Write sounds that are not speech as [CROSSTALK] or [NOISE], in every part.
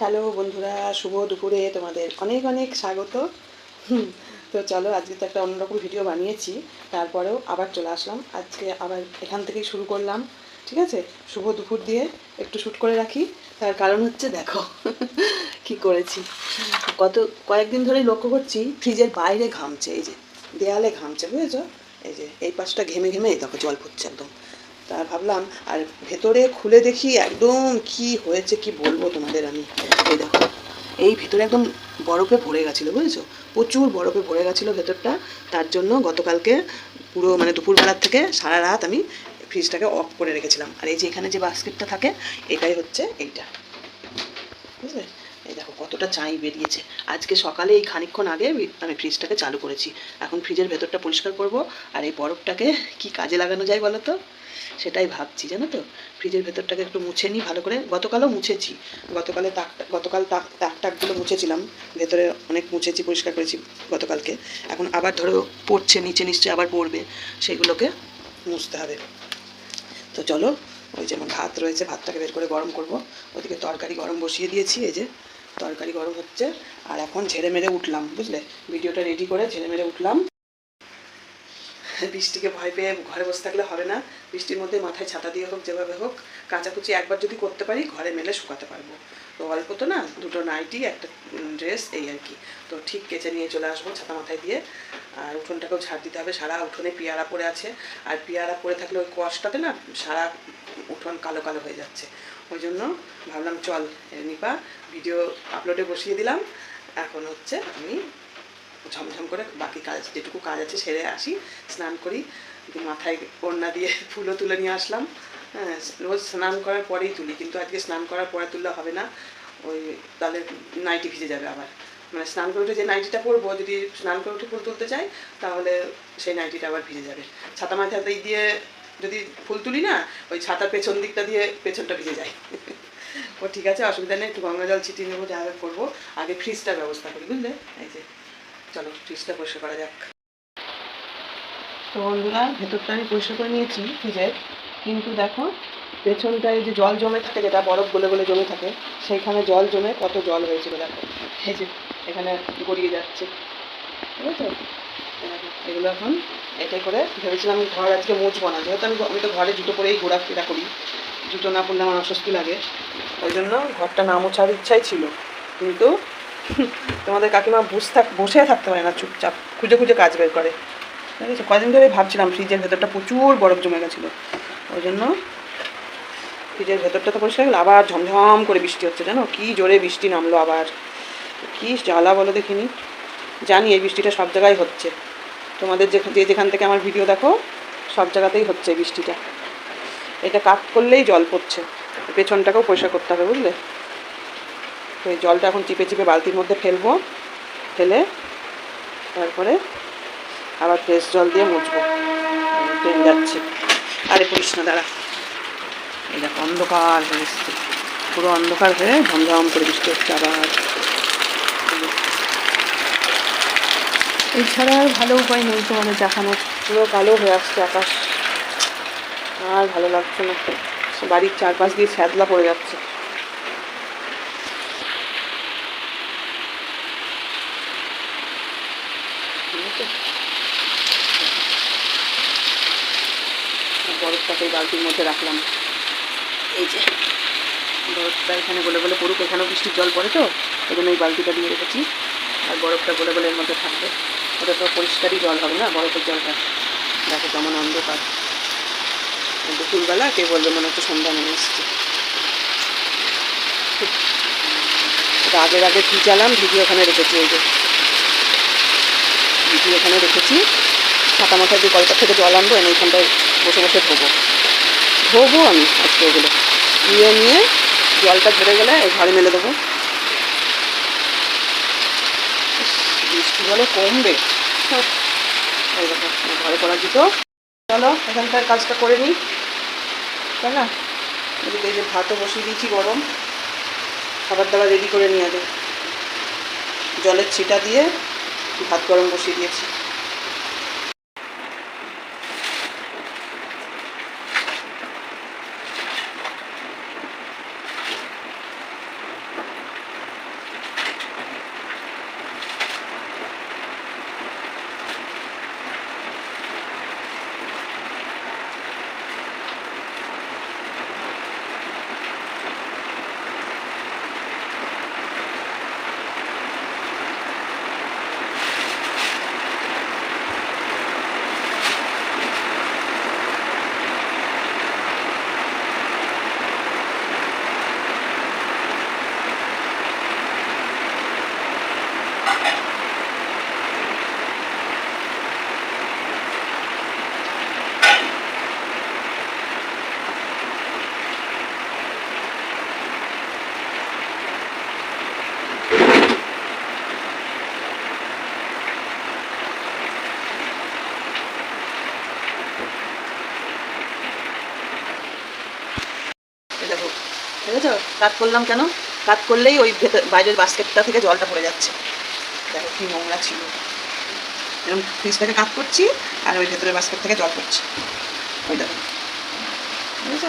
Hello বন্ধুরা, শুভ দুপুরে তোমাদের অনেক অনেক স্বাগত। তো চলো আজকে তো একটা অন্যরকম ভিডিও বানিয়েছি, তারপরেও আবার চলে আসলাম। আজকে আবার এখান থেকেই শুরু করলাম, ঠিক আছে? শুভ দুপুর দিয়ে একটু শ্যুট করে রাখি। তার কারণ হচ্ছে দেখো, কি করেছি। কত, কয়েকদিন ধরেই লক্ষ্য করছি, ফ্রিজের বাইরে ঘামছে, এই যে দেয়ালে ঘামছে, বুঝেছ? এই যে, এই পাশটা ঘেমে ঘেমে, এই দেখো জল পড়ছে একদম। তা ভাবলাম, আর ভেতরে খুলে দেখি একদম কি হয়েছে, কি বলব তোমাদের আমি। এই দেখো, এই ভেতরে একদম বরফে ভরে গেছিল, বুঝেছ? প্রচুর বরফে ভরে গেছিল ভেতরটা। তার জন্য গতকালকে পুরো মানে দুপুরবেলার থেকে সারা রাত আমি ফ্রিজটাকে অফ করে রেখেছিলাম। আর এই যে এখানে যে বাস্কেটটা থাকে, এটাই হচ্ছে এইটা। বুঝলে? এই দেখো, কতটা চাই বেরিয়েছে। আজকে সকালে এই খানিকক্ষণ আগে আমি ফ্রিজটাকে চালু করেছি। এখন ফ্রিজের ভেতরটা পরিষ্কার করব, আর এই বরফটাকে কি কাজে লাগানো যায় বলো তো? সেটাই ভাবছি, জানো তো? ফ্রিজের ভেতরটাকে একটু মুছে নিই, ভালো করে। গতকালও মুছেছি। গতকালে তাক, গতকাল তাক তাক টাকগুলো মুছেছিলাম। ভেতরে অনেক মুছেছি, পরিষ্কার করেছি গতকালকে। এখন আবার ধরো পড়ছে, নিচে নিশ্চয়ই আবার পড়বে। সেগুলোকে মুছতে হবে। তো চলো, ওই যে আমার ভাত রয়েছে, ভাতটাকে বের করে গরম করব। ওদিকে তরকারি গরম বসিয়ে দিয়েছি, এই যে। তরকারি গরম হচ্ছে। আর এখন ঝেড়ে মেরে উঠলাম, বুঝলে? ভিডিওটা রেডি করে ঝেড়ে মেরে উঠলাম। বৃষ্টিকে ভয় পেয়ে ঘরে বসে থাকলে হবে না। বৃষ্টির মধ্যে মাথায় ছাতা দিয়ে হোক, যেভাবে হোক, কাচাকুচি একবার যদি করতে পারি, ঘরে মেলে শুকাতে পারব। তো অল্প তো না, দুটো নাইটি, একটা ড্রেস, এই আর কি। তো ঠিক কেচে নিয়ে চলে আসব ছাতা মাথায় দিয়ে। আর উঠোনটাকেও ঝাড় দিতে হবে, সারা উঠোনে পেয়ারা পড়ে আছে। আর পেয়ারা পড়ে থাকলে ওই কোয়াশটাতে না, সারা উঠোন কালো কালো হয়ে যাচ্ছে। ওই জন্য ভাবলাম, চল নিপা ভিডিও আপলোডে বসিয়ে দিলাম। এখন হচ্ছে আমি ঝমঝম করে বাকি কাজ, যেটুকু কাজ আছে সেরে আসি, স্নান করি মাথায় ওড়না দিয়ে [LAUGHS] ফুলও তুলে নিয়ে আসলাম। হ্যাঁ রোজ স্নান করার পরেই তুলি, কিন্তু আজকে স্নান করার পরে তুললে হবে না, ওই তাহলে নাইটি ভিজে যাবে আবার। মানে স্নান করে উঠে যে নাইটিটা পরবো, যদি স্নান করে উঠে ফুল তুলতে চাই, তাহলে সেই নাইটিটা আবার ভিজে যাবে। ছাতা মাথায় দিয়ে যদি ফুল তুলি না, ওই ছাতার পেছন দিকটা দিয়ে পেছনটা ভিজে যায়। [LAUGHS] ও ঠিক আছে, অসুবিধা নেই, একটু গঙ্গা জল ছিটিয়ে নেব, যা করব। আগে ফ্রিজটার ব্যবস্থা করি, বুঝলে? এই যে। চলো ফ্রিজটা পরিষ্কার করা যাক। তো বন্ধুরা, ভেতরটা আমি পরিষ্কার করে নিয়েছি ফ্রিজের কিন্তু দেখো, পেছনটায় যে জল জমে থাকে, যেটা বরফ গলে গলে জমে থাকে, সেইখানে জল জমে কত জল হয়েছিল দেখো। এই যে, এখানে গড়িয়ে যাচ্ছে। ঠিক আছে এগুলো এখন এটাই করে ভেবেছিলাম আমি ঘর আজকে মুছবো না। যেহেতু আমি আমি তো ঘরে জুতো পরেই ঘোরাফেরা করি। জুতো না পরলে আমার অস্বস্তি লাগে। ওই জন্য ঘরটা না মোছার ইচ্ছাই ছিল। কিন্তু তোমাদের কাকিমা বসে থাক বসে থাকতে পারে না, চুপচাপ। খুঁজে খুঁজে কাজ বের করে। ঠিক আছে, কদিন ধরে ভাবছিলাম ফ্রিজের ভেতরটা প্রচুর বরফ জমে গেছিল। ওই জন্য ফ্রিজের ভেতরটা তো পরিষ্কার গেলো, আবার ঝমঝম করে বৃষ্টি হচ্ছে, জানো? কি জোরে বৃষ্টি নামলো আবার। কি জ্বালা বলো দেখিনি। জানি এই বৃষ্টিটা সব জায়গায় হচ্ছে। তোমাদের যে যেখান থেকে আমার ভিডিও দেখো, সব জায়গাতেই হচ্ছে বৃষ্টিটা। এটা কাট করলেই জল পড়ছে। পেছনটাকেও পরিষ্কার করতে হবে, বুঝলে? তো এই জলটা এখন চিপে চিপে বালতির মধ্যে ফেলব ফেলে তারপরে আবার ফ্রেশ জল দিয়ে মুছবো। ট্রেন যাচ্ছে। আরে পড়িস না দাঁড়া। এই দেখো অন্ধকার হয়ে এসছে। পুরো অন্ধকার হয়ে ঝমঝম করে বৃষ্টি হচ্ছে আবার। এছাড়া আর ভালো উপায় নেই তোমাদের দেখানোর। পুরো কালো হয়ে আসছে আকাশ। আর ভালো লাগছে না। বাড়ির চারপাশ দিয়ে ছ্যাদলা পড়ে যাচ্ছে। বরফটাকে বালতির মধ্যে রাখলাম। এই যে, বরফটা এখানে গলে গলে পড়ুক, এখানেও বৃষ্টির জল পড়ে তো এই জন্য এই বালতিটা দিয়ে রেখেছি। আর বরফটা গলে গলে এর মধ্যে থাকবে। ওটা তো পরিষ্কারই জল হবে না, বরফের জলটা। দেখো কেমন অন্ধকার। দুপুরবেলা কে বলবে, মনে হচ্ছে সন্ধ্যা নেমে এসছে। আগের আগে ভিজালাম ভিডিও ওখানে রেখেছি এই যে। ভিডিও এখানে রেখেছি। ছাতা মাথায় যে কলকাতা থেকে জল আনব এনে এইখানটায় বসে বসে ধোবো। ধোবো আমি আজকে ওগুলো ধুয়ে নিয়ে জলটা ধরে গেলে ঘরে মেলে দেবো। বৃষ্টি বলে কমবে। ঘরে পড়া জুতো। চলো এখানকার কাজটা করে নিই। তাই না? এদিকে এই যে ভাতও বসিয়ে দিয়েছি গরম। খাবার দাবার রেডি করে নিয়ে যাবে জলের ছিটা দিয়ে ভাত গরম বসিয়ে দিয়েছি। কাত করলাম কেন? কাত করলেই ওই ভেতর বাইরের বাস্কেটটা থেকে জলটা পড়ে যাচ্ছে। দেখো কি নোংরা ছিল। এরকম ফ্রিজটাকে কাত করছি আর ওই ভেতরের বাস্কেট থেকে জল পড়ছে। ওই দেখো। বুঝেছ?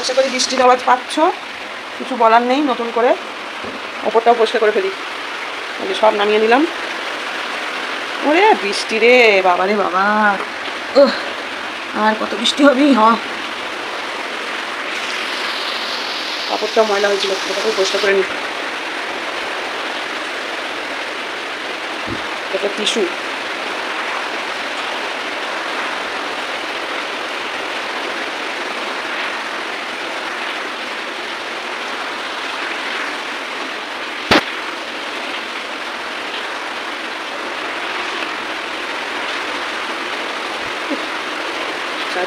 আশা করি বৃষ্টির আওয়াজ পাচ্ছ। কিছু বলার নেই, নতুন করে। ওপরটাও পরিষ্কার করে ফেলি। সব নামিয়ে নিলাম। ওরে বৃষ্টি রে, বাবা রে বাবা। ও আর কত বৃষ্টি হবে, হ। কাপড়টা ময়লা হয়েছিল, কাপড় পরিষ্কার করে নিতে এটা টিস্যু।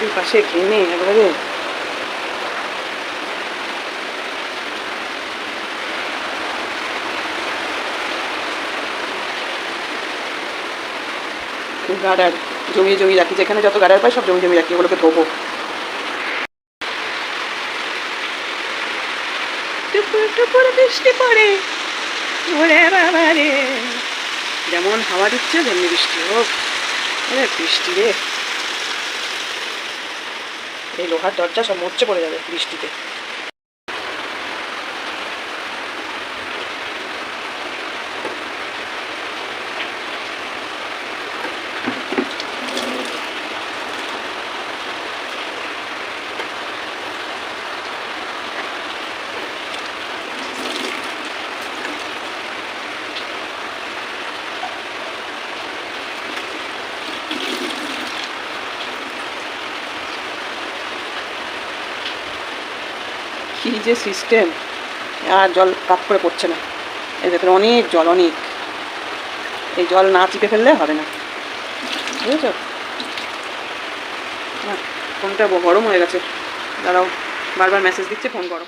চারিপাশে ঘেমে একবারে। রাখি, যেখানে যত সব জমি জমি রাখি, ওগুলোকে ধোবো। বৃষ্টি পড়ে যেমন হাওয়া দিচ্ছে, তেমনি বৃষ্টি হোক বৃষ্টি রে। এই লোহার দরজা সব মরচে পড়ে যাবে বৃষ্টিতে কি যে সিস্টেম আর জল কাপ করে পড়ছে না। এর ভেতরে অনেক জল, অনেক। এই জল না চিপে ফেললে হবে না। বুঝেছ? না, ফোনটা গরম হয়ে গেছে। দাঁড়াও, বারবার মেসেজ দিচ্ছে, ফোন করো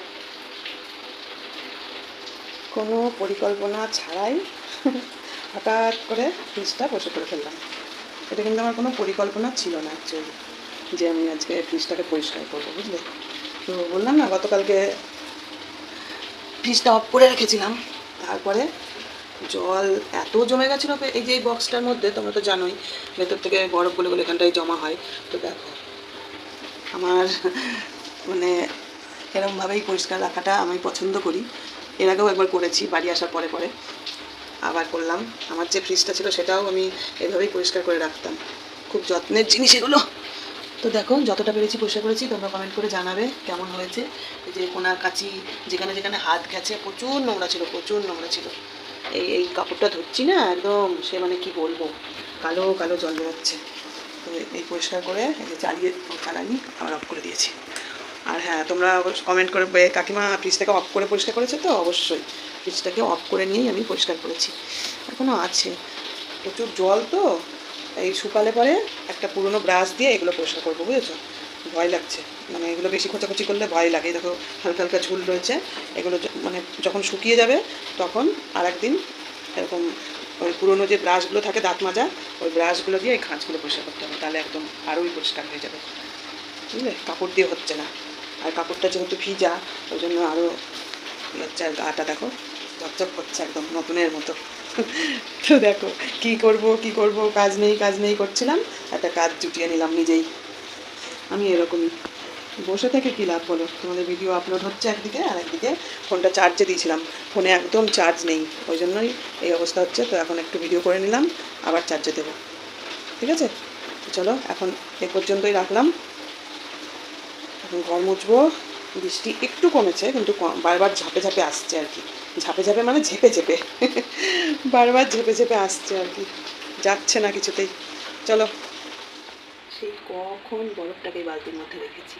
কোনো পরিকল্পনা ছাড়াই [LAUGHS] হঠাৎ করে ফ্রিজটা বসে করে ফেললাম। এটা কিন্তু আমার কোনো পরিকল্পনা ছিল না অ্যাকচুয়ালি যে আমি আজকে ফ্রিজটাকে পরিষ্কার করব, বুঝলে? তো বললাম না, গতকালকে ফ্রিজটা অফ করে রেখেছিলাম। তারপরে জল এত জমে গেছিল এই যে এই বক্সটার মধ্যে, তোমরা তো জানোই, ভেতর থেকে বরফ বলে এখানটায় জমা হয়। তো দেখো, আমার মানে এরমভাবেই পরিষ্কার রাখাটা আমি পছন্দ করি। এর আগেও একবার করেছি, বাড়ি আসার পরে পরে। আবার করলাম। আমার যে ফ্রিজটা ছিল সেটাও আমি এভাবেই পরিষ্কার করে রাখতাম। খুব যত্নের জিনিস এগুলো। তো দেখো, যতটা পেরেছি পরিষ্কার করেছি, তোমরা কমেন্ট করে জানাবে কেমন হয়েছে। যে কোনা কাচি যেখানে যেখানে হাত গেছে, প্রচুর নোংরা ছিল, প্রচুর নোংরা ছিল। এই এই কাপড়টা ধরছি না, একদম, সে মানে কি বলব? কালো কালো জল বেরোচ্ছে। তো এই পরিষ্কার করে এই যে চালিয়ে চালানি আবার অফ করে দিয়েছি। আর হ্যাঁ তোমরা কমেন্ট করে কাকিমা ফ্রিজটাকে অফ করে পরিষ্কার করেছে তো? অবশ্যই। ফ্রিজটাকে অফ করে নিয়েই আমি পরিষ্কার করেছি। এখনও আছে। প্রচুর জল তো? এই শুকালে পরে একটা পুরনো ব্রাশ দিয়ে এগুলো পরিষ্কার করব, বুঝেছ? ভয় লাগছে। মানে এগুলো বেশি খোঁচাখুচি করলে ভয় লাগে। দেখো, হালকা হালকা ঝুল রয়েছে। এগুলো মানে যখন শুকিয়ে যাবে, তখন আর একদিন এরকম ওই পুরনো যে ব্রাশগুলো থাকে দাঁত মাজা, ওই ব্রাশগুলো দিয়ে এই খাঁজগুলো পরিষ্কার করতে হবে। তাহলে একদম আরোই পরিষ্কার হয়ে যাবে। বুঝলে? কাপড় দিয়ে হচ্ছে না। আর কাপড়টা যেহেতু ভিজা, ওই জন্য আরও আর গাটা দেখো চকচক করছে একদম নতুনের মতো। তো দেখো, কি করব কি করব, কাজ নেই কাজ নেই করছিলাম, একটা কাজ জুটিয়ে নিলাম নিজেই। আমি এরকমই। বসে থেকে কী লাভ বলো? তোমাদের ভিডিও আপলোড হচ্ছে একদিকে, আর একদিকে ফোনটা চার্জে দিয়েছিলাম। ফোনে একদম চার্জ নেই, ওই জন্যই এই অবস্থা হচ্ছে। তো এখন একটু ভিডিও করে নিলাম, আবার চার্জে দেবো। ঠিক আছে? চলো, এখন এ পর্যন্তই রাখলাম। এখন ঘর মুছবো। বৃষ্টি একটু কমেছে, কিন্তু বারবার ঝাঁপে ঝাঁপে আসছে আর কি। ঝাপে ঝাপে মানে ঝেপে ঝেপে। বারবার ঝেপে ঝেপে আসছে আর কি। যাচ্ছে না কিছুতেই। চলো। সেই কখন বরফটাকে বালতির মধ্যে রেখেছি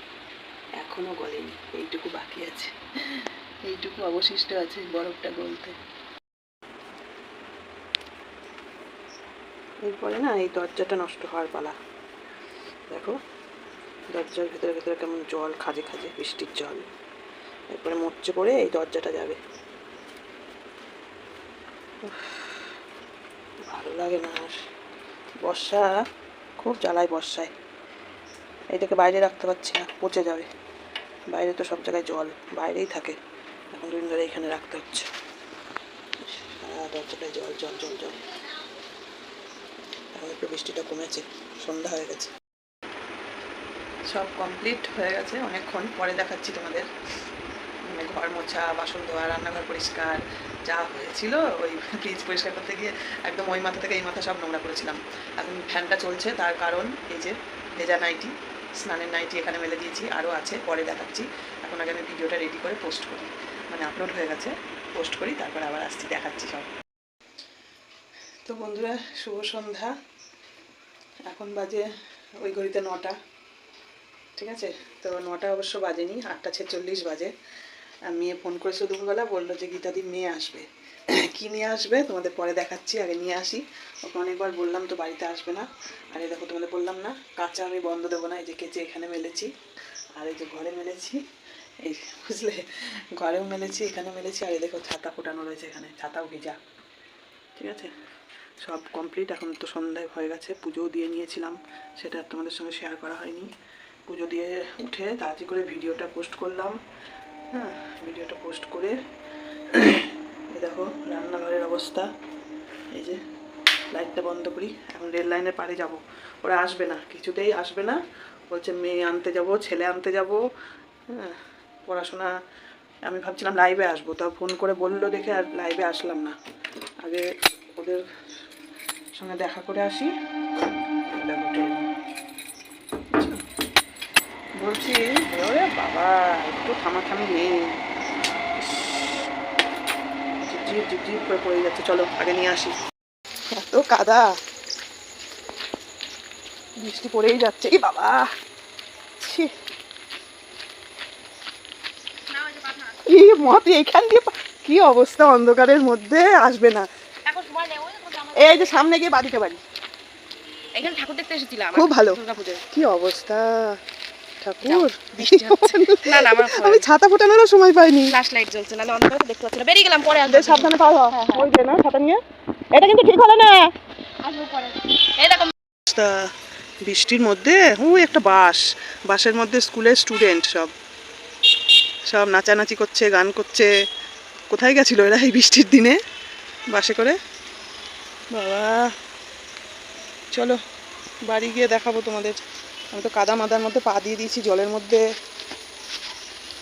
এখনও গলেনি এইটুকু বাকি আছে। এইটুকু অবশিষ্ট আছে বরফটা গলতে। এরপরে না এই দরজাটা নষ্ট হওয়ার পালা। দেখো দরজার ভেতরে ভেতরে কেমন জল খাজে খাজে বৃষ্টির জল। এরপরে মরচে পড়ে এই দরজাটা যাবে। ভালো লাগে না আর। বর্ষা খুব জ্বালায় বর্ষায়। এটাকে বাইরে রাখতে পারছি না, পচে যাবে। বাইরে তো সব জায়গায় জল, বাইরেই থাকে। এখন দুদিন ধরে এখানে রাখতে হচ্ছে। দরজাটায় জল জল জল জল। এখন একটু বৃষ্টিটা কমেছে, সন্ধ্যা হয়ে গেছে। সব কমপ্লিট হয়ে গেছে অনেকক্ষণ, পরে দেখাচ্ছি তোমাদের। মানে ঘর মোছা, বাসন ধোয়া, রান্নাঘর পরিষ্কার। যা হয়েছিল, ওই ফ্রিজ পরিষ্কার করতে গিয়ে একদম ওই মাথা থেকে এই মাথা সব নোংরা করেছিলাম। এখন ফ্যানটা চলছে, তার কারণ এই যে ভেজা নাইটি, স্নানের নাইটি এখানে মেলে দিয়েছি, আরও আছে, পরে দেখাচ্ছি। এখন আগে আমি ভিডিওটা রেডি করে পোস্ট করি। মানে আপলোড হয়ে গেছে পোস্ট করি, তারপর আবার আসছি, দেখাচ্ছি সব। তো বন্ধুরা, শুভ সন্ধ্যা। এখন বাজে ওই ঘড়িতে নটা। ঠিক আছে? তো নটা অবশ্য বাজেনি, আটটা ছেচল্লিশ বাজে। মেয়ে ফোন করেছিল দুপুরবেলা, বলল যে গীতাদির মেয়ে আসবে। [CLEARS THROAT] কি নিয়ে আসবে? তোমাদের পরে দেখাচ্ছি, আগে নিয়ে আসি। ওকে অনেকবার বললাম তো বাড়িতে আসবে না। আর এই দেখো তোমাদের বললাম না, কাঁচা আমি বন্ধ দেবো না, এই যে কেচে এখানে মেলেছি। আর এই যে ঘরে মেলেছি, এই বুঝলে? ঘরেও মেলেছি এখানে মেলেছি, আর এই দেখো ছাতা ফোটানো রয়েছে এখানে, ছাতাও ভিজা। ঠিক আছে? সব কমপ্লিট, এখন তো সন্ধ্যায় হয়ে গেছে, পুজোও দিয়ে নিয়েছিলাম, সেটা তোমাদের সঙ্গে শেয়ার করা হয়নি। পুজো দিয়ে উঠে তাড়াতাড়ি করে ভিডিওটা পোস্ট করলাম। হ্যাঁ ভিডিওটা পোস্ট করে। এই দেখো, রান্নাঘরের অবস্থা। এই যে লাইটটা বন্ধ করি। এখন রেল লাইনের পাড়ে যাব। ওরা আসবে না, কিছুতেই আসবে না। বলছে, মেয়ে আনতে যাব, ছেলে আনতে যাব। হ্যাঁ পড়াশোনা, আমি ভাবছিলাম লাইভে আসব। তা ফোন করে বলল দেখে আর লাইভে আসলাম না। আগে ওদের সঙ্গে দেখা করে আসি। দেখো বলছি বাবা একটু থামাথামি নেই। ঝিপঝিপ ঝিপঝিপ করে পড়ে যাচ্ছে। চলো আগে নিয়ে আসি। এত কাদা। বৃষ্টি পড়েই যাচ্ছে। এই বাবা! ছি। এই মত এইখান দিয়ে কি অবস্থা অন্ধকারের মধ্যে? আসবে না। এই যে সামনে গিয়ে বাড়িতে বাড়ি। এখানে ঠাকুর দেখতে এসেছিলাম। খুব ভালো। কি অবস্থা? ঠাকুর না, না, আমার আমি ছাতা ফোটানোরও সময় পাইনি। ফ্ল্যাশ লাইট জ্বলছে অন্ধকারে দেখতে পাচ্ছি না। বেরিয়ে গেলাম পরে আসব। সাবধানে পাওয়া ওই যে না ছাতা নিয়ে। এটা কিন্তু ঠিক হলো না। আসব পরে। এই দেখো। বৃষ্টির মধ্যে ওই একটা বাস। বাসের মধ্যে স্কুলের স্টুডেন্ট সব। সব নাচানাচি করছে গান করছে। কোথায় গেছিল এরা এই বৃষ্টির দিনে? বাসে করে? বাবা। চলো বাড়ি গিয়ে দেখাবো তোমাদের। আমি তো কাদা মাদার মধ্যে পা দিয়ে দিয়েছি, জলের মধ্যে।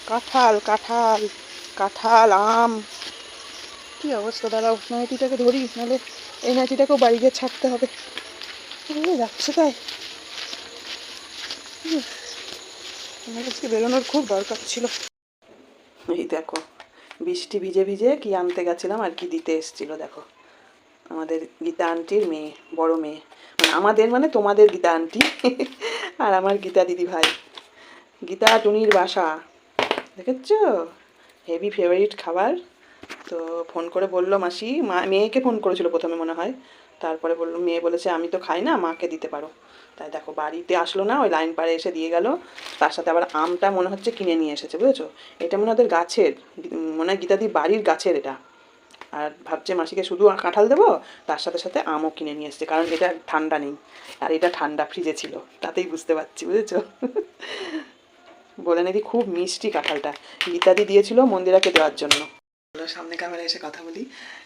কাঁঠাল কাঁঠাল কাঁঠাল, আম। কি অবস্থা, দাঁড়াও, নাইটিটাকে ধরি, নাহলে এই নাইটিটাকেও বাড়ি গিয়ে ছাড়তে হবে। যাচ্ছে তাই। আমার আজকে বেরোনোর খুব দরকার ছিল। এই দেখো, বৃষ্টি ভিজে ভিজে কি আনতে গেছিলাম আর কি দিতে এসেছিল, দেখো। আমাদের গীতা আন্টির মেয়ে, বড় মেয়ে। মানে আমাদের মানে তোমাদের গীতা আন্টি [LAUGHS] আর আমার গীতা দিদি ভাই গীতা টুনির বাসা। দেখেছ? হেভি ফেভারিট খাবার। তো ফোন করে বলল, মাসি, মা, মেয়েকে ফোন করেছিল প্রথমে মনে হয়। তারপরে বলল, মেয়ে বলেছে, আমি তো খাই না, মাকে দিতে পারো। তাই দেখো, বাড়িতে আসলো না, ওই লাইন পাড়ে এসে দিয়ে গেল। তার সাথে আবার আমটা মনে হচ্ছে কিনে নিয়ে এসেছে, বুঝেছ? এটা মনে হয় গাছের মনে হয় গীতাদি বাড়ির গাছের এটা। আর ভাবছে মাসিকে শুধু কাঁঠাল দেবো, তার সাথে সাথে আমও কিনে নিয়ে এসছে, কারণ এটা ঠান্ডা নেই। আর এটা ঠান্ডা ফ্রিজে ছিল, তাতেই বুঝতে পারছি, বুঝেছ? বলে নাকি খুব মিষ্টি কাঁঠালটা। গীতাদি দিয়েছিল মন্দিরাকে দেওয়ার জন্য। সামনে ক্যামেরা এসে কথা বলি।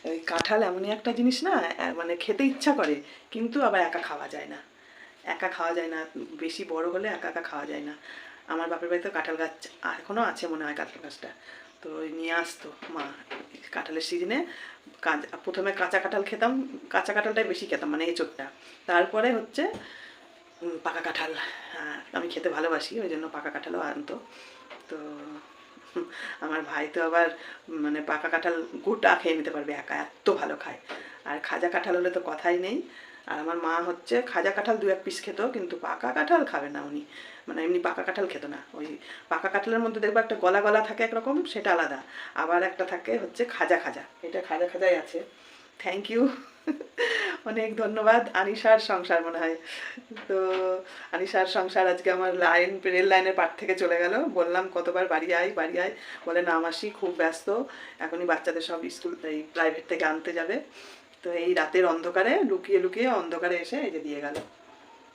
ওই কাঁঠাল এমনই একটা জিনিস না মানে খেতে ইচ্ছা করে, কিন্তু আবার একা খাওয়া যায় না। একা খাওয়া যায় না, বেশি বড় হলে একা একা খাওয়া যায় না। আমার বাপের বাড়িতে কাঁঠাল গাছ এখনও আছে মনে হয় কাঁঠাল গাছটা। তো ওই নিয়ে আসতো মা কাঁঠালের সিজনে। কাঁচা প্রথমে কাঁচা কাঁঠাল খেতাম কাঁচা কাঁঠালটাই বেশি খেতাম মানে এঁচোড়টা। তারপরে হচ্ছে পাকা কাঁঠাল। আহ, আমি খেতে ভালোবাসি ওই জন্য পাকা কাঁঠালও আনতো। তো [LAUGHS] আমার ভাই তো আবার মানে পাকা কাঁঠাল গোটা খেয়ে নিতে পারবে একা এত ভালো খায়। আর খাজা কাঁঠাল হলে তো কথাই নেই। আর আমার মা হচ্ছে খাজা কাঁঠাল দু এক পিস খেত কিন্তু পাকা কাঁঠাল খাবে না উনি। মানে এমনি পাকা কাঁঠাল খেত না। ওই পাকা কাঁঠালের মধ্যে দেখব একটা গলা গলা থাকে একরকম, সেটা আলাদা। আবার একটা থাকে হচ্ছে খাজা খাজা। এটা খাজা খাজাই আছে। থ্যাংক ইউ অনেক ধন্যবাদ। আনিশার সংসার মনে হয়। তো আনিশার সংসার আজকে আমার লাইন, রেল লাইনের পার থেকে চলে গেল। বললাম, কতবার বাড়ি আয় বাড়ি আয়? বলে, না মাসি, খুব ব্যস্ত। এখনই বাচ্চাদের সব স্কুল, এই প্রাইভেট থেকে আনতে যাবে। তো এই রাতের অন্ধকারে লুকিয়ে লুকিয়ে অন্ধকারে এসে এই যে দিয়ে গেল।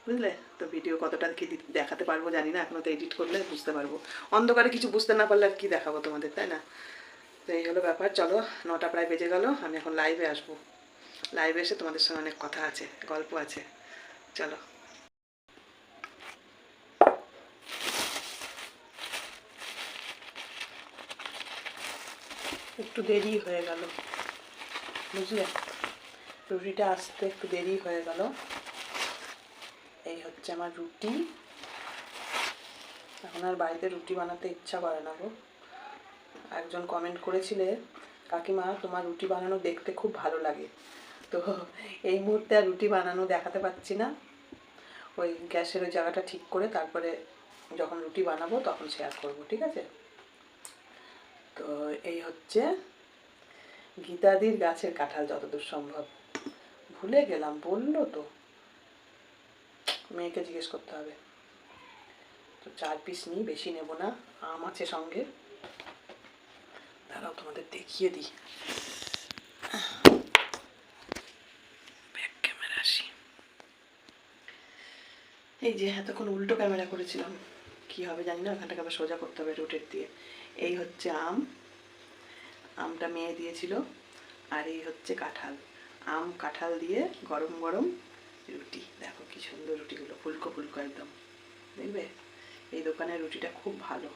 বুঝলে? তো ভিডিও কতটা কি দেখাতে পারব জানি না, এখনও তো এডিট করলে বুঝতে পারব। অন্ধকারে কিছু বুঝতে না পারলে আর কি দেখাবো তোমাদের, তাই না? তো এই হলো ব্যাপার, চলো, নটা প্রায় বেজে গেল, আমি এখন লাইভে আসব। লাইভে এসে তোমাদের সঙ্গে অনেক কথা আছে, গল্প আছে। চলো। একটু দেরি হয়ে গেল, বুঝলে? রুটিটা আসতে একটু দেরি হয়ে গেল। এই হচ্ছে আমার রুটি। এখন আর বাড়িতে রুটি বানাতে ইচ্ছা করে না গো। একজন কমেন্ট করেছিলে, কাকিমা, তোমার রুটি বানানো দেখতে খুব ভালো লাগে। তো এই মুহূর্তে আর রুটি বানানো দেখাতে পাচ্ছি না। ওই গ্যাসের ওই জায়গাটা ঠিক করে তারপরে যখন রুটি বানাবো তখন শেয়ার করব, ঠিক আছে? তো এই হচ্ছে গীতাদির গাছের কাঁঠাল, যতদূর সম্ভব। ভুলে গেলাম, বলল তো। মেয়েকে জিজ্ঞেস করতে হবে। তো চার পিস নিই বেশি নেব না, আম আছে সঙ্গে। দাঁড়াও, তোমাদের দেখিয়ে দিই। এই যে এতক্ষণ উল্টো ক্যামেরা করেছিলাম, কি হবে জানি না, ওখানটাকে আবার সোজা করতে হবে রুটের দিয়ে। এই হচ্ছে আম। আমটা মেয়ে দিয়েছিল, আর এই হচ্ছে কাঁঠাল। আম, কাঁঠাল দিয়ে গরম গরম রুটি দেখো কি সুন্দর রুটিগুলো, ফুলকো ফুলকো একদম। দেখবে? এই দোকানের রুটিটা খুব ভালো।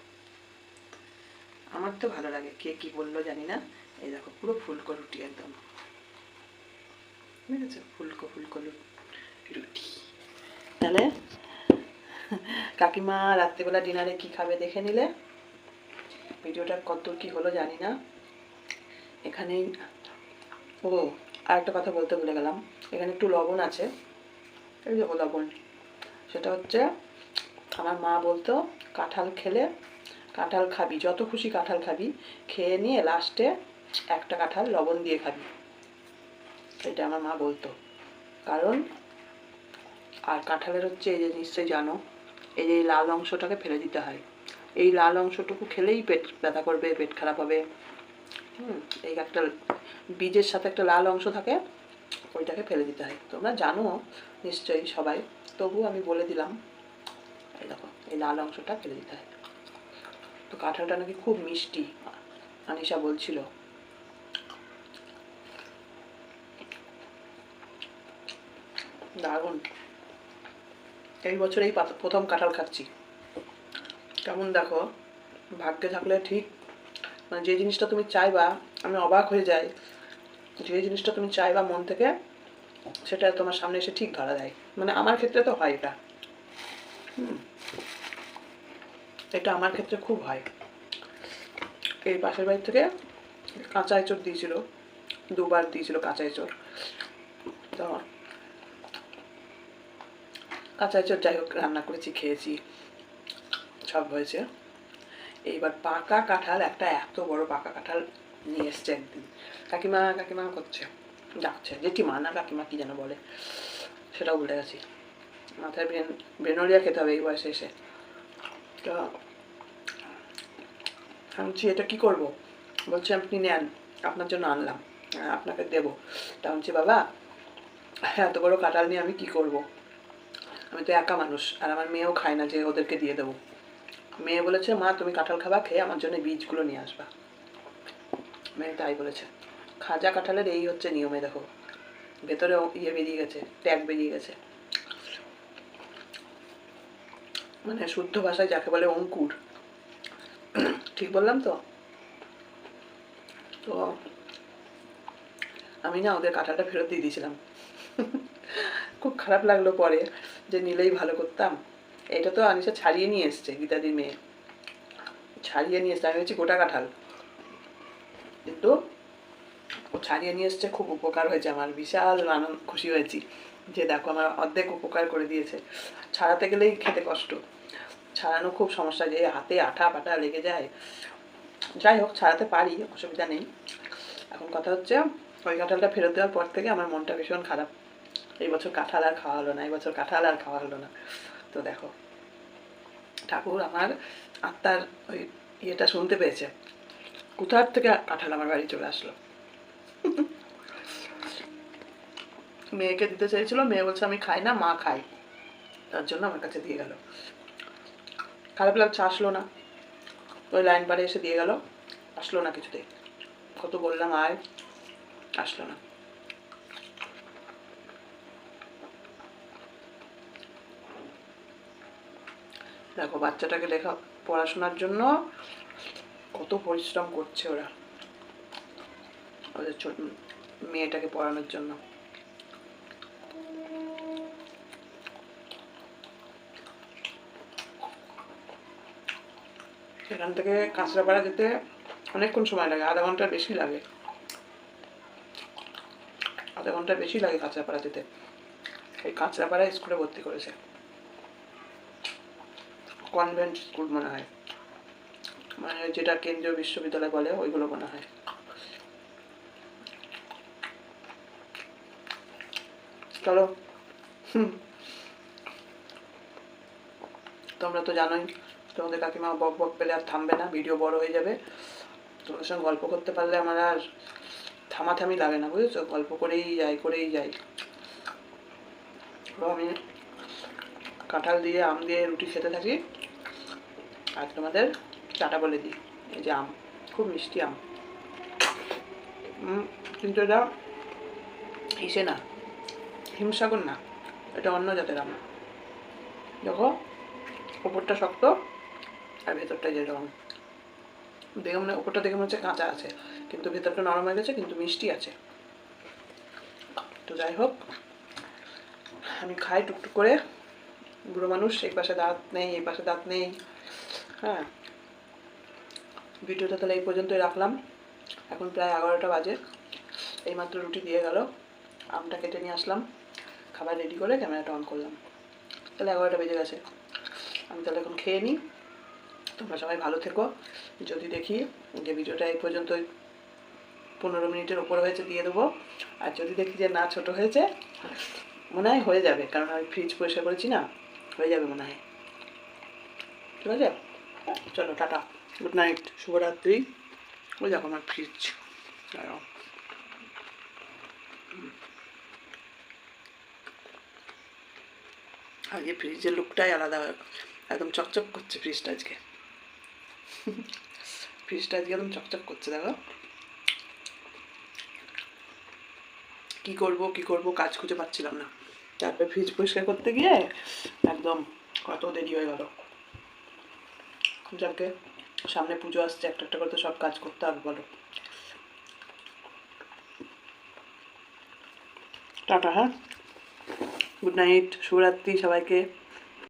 আমার তো ভালো লাগে। কে কি বলল জানি না। এই দেখো, পুরো ফুলকো রুটি একদম। বুঝেছ? ফুলকো ফুলকো রুটি। তাহলে, কাকিমা রাত্রেবেলা ডিনারে কি খাবে দেখে নিলে? ভিডিওটা কত কি হলো জানি না। এখানেই ও আর একটা কথা বলতে ভুলে গেলাম। এখানে একটু লবণ আছে। এই দেখো লবণ সেটা হচ্ছে আমার মা বলতো, কাঁঠাল খেলে কাঁঠাল খাবি, যত খুশি কাঁঠাল খাবি, খেয়ে নিয়ে লাস্টে একটা কাঁঠাল লবণ দিয়ে খাবি। এটা আমার মা বলতো। কারণ আর কাঁঠালের হচ্ছে এই যে নিশ্চয়ই জানো, এই যে লাল অংশটাকে ফেলে দিতে হয়। এই লাল অংশটুকু খেলেই পেট ব্যথা করবে, পেট খারাপ হবে। হুম, এই একটা বীজের সাথে একটা লাল অংশ থাকে ওইটাকে ফেলে দিতে হয়। তোমরা জানো নিশ্চয়ই সবাই তবু আমি বলে দিলাম, এই দেখো, এই লাল অংশটা ফেলে দিতে হয়। তো কাঁঠালটা নাকি খুব মিষ্টি, আনিশা বলছিল। দারুণ। এই বছর এই প্রথম কাঁঠাল খাচ্ছি। কেমন দেখো? ভাগ্যে থাকলে ঠিক মানে যে জিনিসটা তুমি চাইবা, আমি অবাক হয়ে যাই। যে জিনিসটা তুমি চাইবা মন থেকে, সেটা তোমার সামনে এসে ঠিক ধরা দেয় মানে আমার ক্ষেত্রে তো হয় এটা। এটা আমার ক্ষেত্রে খুব হয়। এই পাশের বাড়ি থেকে কাঁচা এঁচড় দিয়েছিল, দুবার দিয়েছিল কাঁচা এঁচড়। তো কাঁচা এঁচড় যাই হোক, রান্না করেছি, খেয়েছি, সব হয়েছে। এইবার পাকা কাঁঠাল, একটা এত বড় পাকা কাঁঠাল নিয়ে এসছে একদিন। কাকিমা কাকিমা করছে, ডাকছে। জেঠিমা, না কাকিমা কি যেন বলে, সেটাও ভুলে গেছি। মাথায় ব্রেন, ব্রেনলিয়া খেতে হবে এই বয়সে এসে। তো বলছি এটা কী করব? বলছে, আপনি নেন, আপনার জন্য আনলাম আপনাকে দেবো। তা বলছি বাবা, এত বড় কাঁঠাল নিয়ে আমি কি করব? আমি তো একা মানুষ, আর আমার মেয়েও খায় না যে ওদেরকে দিয়ে দেবো। মেয়ে বলেছে, মা, তুমি কাঁঠাল খাবা, খেয়ে আমার জন্য বীজগুলো নিয়ে আসবা। মেয়ে তাই বলেছে। খাজা কাঁঠালের এই হচ্ছে নিয়মে, দেখো। ভেতরে ইয়ে বেরিয়ে গেছে, ট্যাগ বেরিয়ে গেছে। মানে শুদ্ধ ভাষায় যাকে বলে অঙ্কুর। ঠিক বললাম তো? তো আমি না ওদের কাঁঠালটা ফেরত দিয়ে দিয়েছিলাম। খুব খারাপ লাগল পরে যে নিলেই ভালো করতাম। এটা তো আনিসা ছাড়িয়ে নিয়ে এসছে, গীতাদির মেয়ে। ছাড়িয়ে নিয়ে এসছে, আমি হচ্ছে গোটা কাঁঠাল। কিন্তু ছাড়িয়ে নিয়ে এসছে, খুব উপকার হয়েছে আমার। বিশাল আনন্দ, খুশি হয়েছি যে দেখো আমার অর্ধেক উপকার করে দিয়েছে। ছাড়াতে গেলেই খেতে কষ্ট। ছাড়ানো খুব সমস্যা যে হাতে আঠা পাটা লেগে যায়। যাই হোক, ছাড়াতে পারি, অসুবিধা নেই। এখন কথা হচ্ছে, ওই কাঁঠালটা ফেরত দেওয়ার পর থেকে আমার মনটা ভীষণ খারাপ। এই বছর কাঁঠাল আর খাওয়া হলো না, এই বছর কাঁঠাল আর খাওয়া হলো না। তো দেখো, ঠাকুর আমার আত্মার ওই ইয়েটা শুনতে পেয়েছে। কোথার থেকে কাঁঠাল আমার বাড়ি চলে আসলো? [LAUGHS] মেয়েকে দিতে চাইছিল, মেয়ে বলছে, আমি খাই না, মা খাই তার জন্য আমার কাছে দিয়ে গেল। খারাপ লাগছে, আসলো না। ওই লাইন পারে এসে দিয়ে গেল, আসলো না কিছুতেই। কত বললাম, আয়। আসলো না। দেখো, বাচ্চাটাকে লেখা পড়াশোনার জন্য কত পরিশ্রম করছে ওরা। ওদের ছোট মেয়েটাকে পড়ানোর জন্য। সেখান থেকে কাঁচরাপাড়া যেতে অনেকক্ষণ সময় লাগে, আধা ঘণ্টার বেশি লাগে। আধা ঘণ্টার বেশি লাগে কাঁচরাপাড়া যেতে। এই কাঁচরাপাড়া স্কুলে ভর্তি করেছে। কনভেন্ট স্কুল মনে হয়। মানে যেটা কেন্দ্রীয় বিশ্ববিদ্যালয় বলে, ওইগুলো মনে হয়। চলো। তোমরা তো জানোই, তোমাদের কাকিমা বক বক পেলে আর থামবে না, ভিডিও বড় হয়ে যাবে। তোমাদের সঙ্গে গল্প করতে পারলে আমার আর থামাথামি লাগে না, বুঝেছ? গল্প করেই যাই করেই যাই। আমি কাঁঠাল দিয়ে, আম দিয়ে রুটি খেতে থাকি। আর তোমাদের চাটা বলে দিই, এই যে আম, খুব মিষ্টি আম। কিন্তু এটা ইসে না। হিমসাগর না, এটা অন্য জাতের আম। দেখো, ওপরটা শক্ত আর ভেতরটা যেরকম দেখে মনে, ওপরটা দেখে মনে হচ্ছে কাঁচা আছে, কিন্তু ভেতরটা নরম হয়ে গেছে, কিন্তু মিষ্টি আছে। তো যাই হোক, আমি খাই টুকটুক করে। বুড়ো মানুষ, এই পাশে দাঁত নেই, এই পাশে দাঁত নেই। হ্যাঁ। ভিডিওটা তাহলে এই পর্যন্তই রাখলাম। এখন প্রায় এগারোটা বাজে। এইমাত্র রুটি দিয়ে গেল। আমটা কেটে নিয়ে আসলাম। খাবার রেডি করে ক্যামেরাটা অন করলাম। তাহলে এগারোটা বেজে গেছে। আমি তাহলে এখন খেয়ে নিই। তোমরা সবাই ভালো থেকো। যদি দেখি যে ভিডিওটা এই পর্যন্ত পনেরো মিনিটের ওপর হয়েছে, দিয়ে দেবো। আর যদি দেখি যে না, ছোট হয়েছে, মনে হয় হয়ে যাবে। কারণ আমি ফ্রিজ পরিষ্কার করেছি না, হয়ে যাবে মনে হয়। ঠিক আছে? চলো, টাটা। গুড নাইট শুভরাত্রি। ওই দেখো আমার ফ্রিজ আজকে ফ্রিজের লুকটাই আলাদা একদম চকচক করছে ফ্রিজটা আজকে। ফ্রিজটা আজকে একদম চকচক করছে, দেখো। কি করব কি করব, কাজ খুঁজে পাচ্ছিলাম না। তারপরে ফ্রিজ পরিষ্কার করতে গিয়ে একদম কত দেরি হয়ে গেল। যাকে সামনে পুজো আসছে, একটা একটা করে তো সব কাজ করতে হবে, বলো। টাটা হ্যাঁ? গুড নাইট শুভরাত্রি সবাইকে।